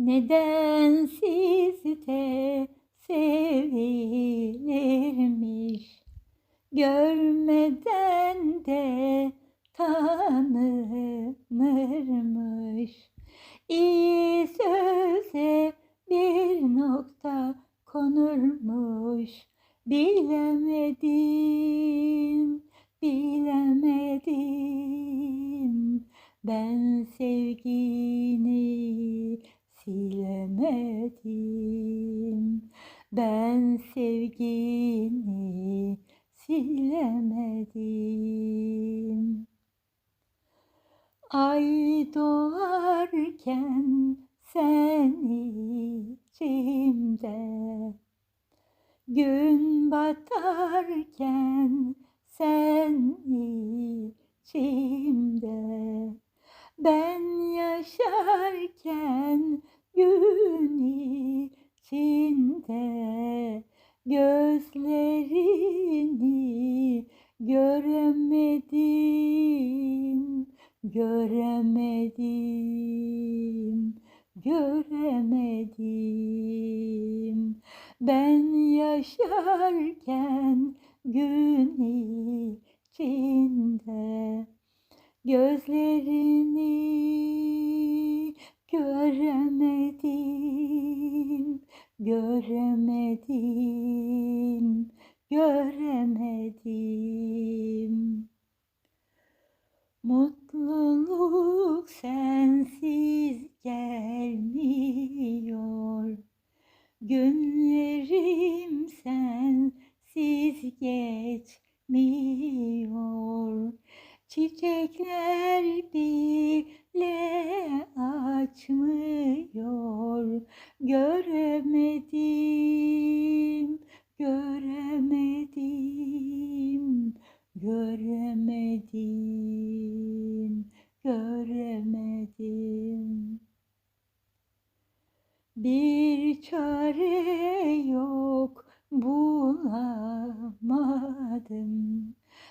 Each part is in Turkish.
Neden sizde sevilirmiş. Görmeden de tanınırmış. İyi söze bir nokta konurmuş Bilemedim, bilemedim. Ben sevgini silemedim. Ben sevgini silemedim. Ay doğarken sen içimde Gün batarken sen içimde. Ben yaşarken gün içinde Gözlerini göremedim, göremedim, göremedim. Ben yaşarken gün içinde gözlerini göremedim, göremedim, göremedim. Mutluluk sensiz gelmiyor. Günlerim sensiz geçmiyor. Çiçekler bile Bir çare yok bulamadım.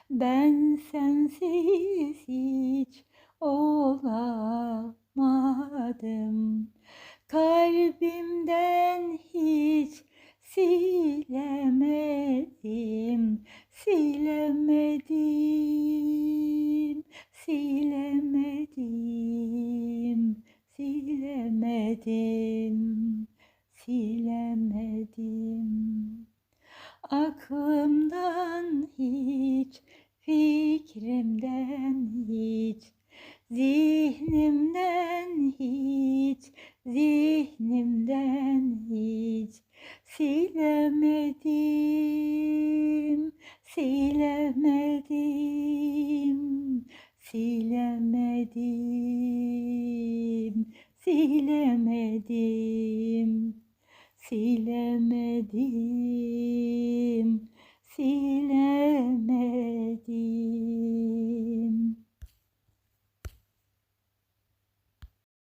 Ben sensiz hiç olamadım. Kalbimden hiç silemedim, silemedim, silemedim, silemedim, silemedim. Aklımdan hiç, fikrimden hiç, zihnimden hiç, zihnimden hiç silemedim, silemedim, silemedim, silemedim, silemedim, silemedim.